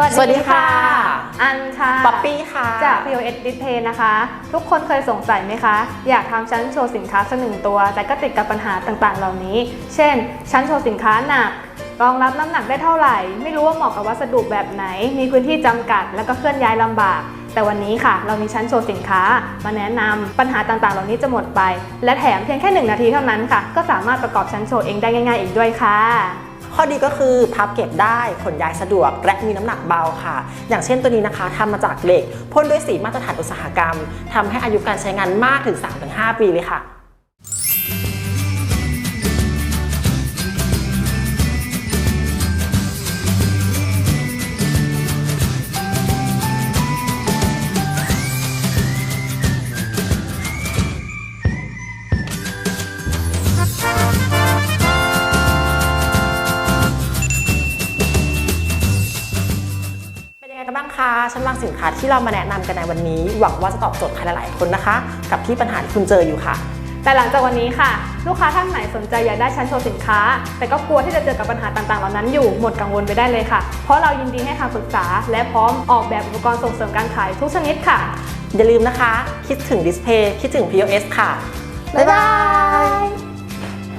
วัสสวัสดีดีค่ะ อันค่ะป๊อปปี้ค่ะ จาก POS Display นะคะ ทุกคนเคยสงสัยไหมคะ อยากทำชั้นโชว์สินค้าสักหนึ่งตัว แต่ก็ติดกับปัญหาต่างๆ เหล่านี้ เช่น ชั้นโชว์สินค้าหนัก รองรับน้ำหนักได้เท่าไหร่ ไม่รู้ว่าเหมาะกับวัสดุแบบไหน มีพื้นที่จำกัด แล้วก็เคลื่อนย้ายลำบาก แต่วันนี้ค่ะ เรามีชั้นโชว์สินค้า มาแนะนำปัญหาต่างๆ เหล่านี้จะหมดไป และแถมเพียงแค่หนึ่งนาทีเท่านั้นค่ะ ก็สามารถประกอบชั้นโชว์เองได้ง่าย ๆ อีกด้วยค่ะ ข้อดีก็คือพับเก็บได้ขนย้ายสะดวก และมีน้ำหนักเบาค่ะ อย่างเช่นตัวนี้นะคะทำมาจากเหล็กพ่นด้วยสีมาตรฐานอุตสาหกรรมทำให้อายุการใช้งานมากถึง 3-5 ปีเลยค่ะ คะชั้นวางสินค้าที่เรามาแนะนำกันในวันนี้ หวังว่าจะตอบโจทย์ใครหลาย ๆ คนนะคะ กับที่ปัญหาที่คุณเจออยู่ค่ะ แต่หลังจากวันนี้ค่ะ ลูกค้าท่านไหนสนใจอยากได้ชั้นโชว์สินค้า แต่ก็กลัวที่จะเจอกับปัญหาต่าง ๆ เหล่านั้นอยู่หมดกังวลไปได้เลยค่ะ เพราะเรายินดีให้คำปรึกษา และพร้อมออกแบบอุปกรณ์ส่งเสริมการขายทุกชนิดค่ะ อย่าลืมนะคะ คิดถึงดิสเพย์คิดถึง POS ค่ะบ๊ายบาย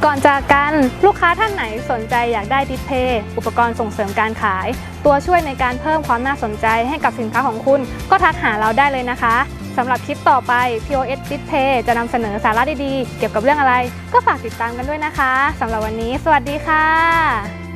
ก่อนจากกันลูกค้าท่านไหนสนใจอยากได้ดิสเพย์อุปกรณ์ส่งเสริมการขาย ตัวช่วยในการเพิ่มความน่าสนใจให้กับสินค้าของคุณ ก็ทักหาเราได้เลยนะคะสำหรับคลิปต่อไป POS Display จะนำเสนอสาระดีๆ เกี่ยวกับเรื่องอะไร ก็ฝากติดตามกันด้วยนะคะสำหรับวันนี้ สวัสดีค่ะ